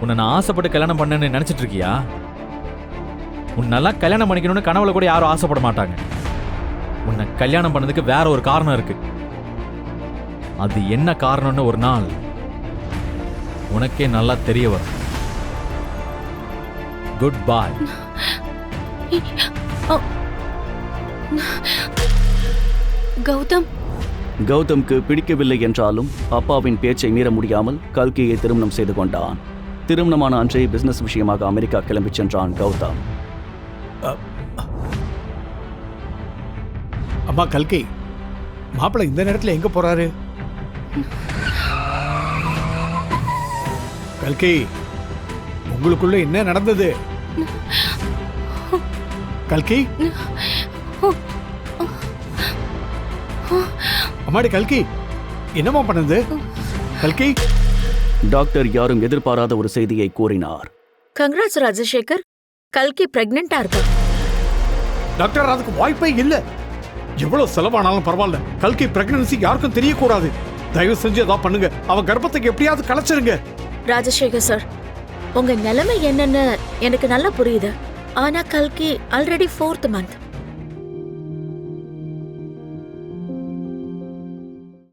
உன்னை நான் ஆசைப்பட்டு கல்யாணம் பண்ணேன்னு நினைச்சிட்டு இருக்கியா உன்னெல்லாம் கல்யாணம் பண்ணிக்கணும்னு கனவுல கூட யாரும் ஆசைப்பட மாட்டாங்க. உன்னை கல்யாணம் பண்ணதுக்கு வேற ஒரு காரணம் இருக்கு. அது என்ன காரணம்னு ஒரு நாள் உனக்கே நல்லா தெரிய வரும். குட் பாய் கௌதம். கௌதம்க்கு பிடிக்கவில்லை என்றாலும் அப்பாவின் பேச்சை மீற முடியாமல் கல்கியை திருமணம் செய்து கொண்டான். திருமணமான அன்றே பிசினஸ் விஷயமாக அமெரிக்கா கிளம்பிச் சென்றான் கௌதம். அம்மா கல்கி மாப்பிள்ளை இந்த நேரத்தில் எங்க போறாரு? கல்கி உங்களுக்குள்ள என்ன நடந்தது? கல்கி? அம்மாடி கல்கி என்னம்மா பண்ணுது? கல்கி? டாக்டர் யாரும் எதிர்பாராத ஒரு செய்தியை கூறினார். கங்க்ராட்ஸ் ராஜசேகர். கல்கி பிரெக்னெண்டா இருக்கா? டாக்டர் அதுக்கு வாய்ப்பே இல்ல. எவ்வளவு செலவானாலும் பரவாயில்ல. கல்கி பிரெக்னன்சி யாருக்கும் தெரியக்கூடாது. தயவு செஞ்சு ஏதாவது பண்ணுங்க. அவ கர்ப்பத்துக்கு எப்படியாவது கலைச்சிருங்க. ராஜசேகர் சார் உங்க நிலைமை என்னன்னு எனக்கு நல்லா புரியுது. ஆனா கல்கி ஆல்ரெடி ஃபோர்த் மந்த்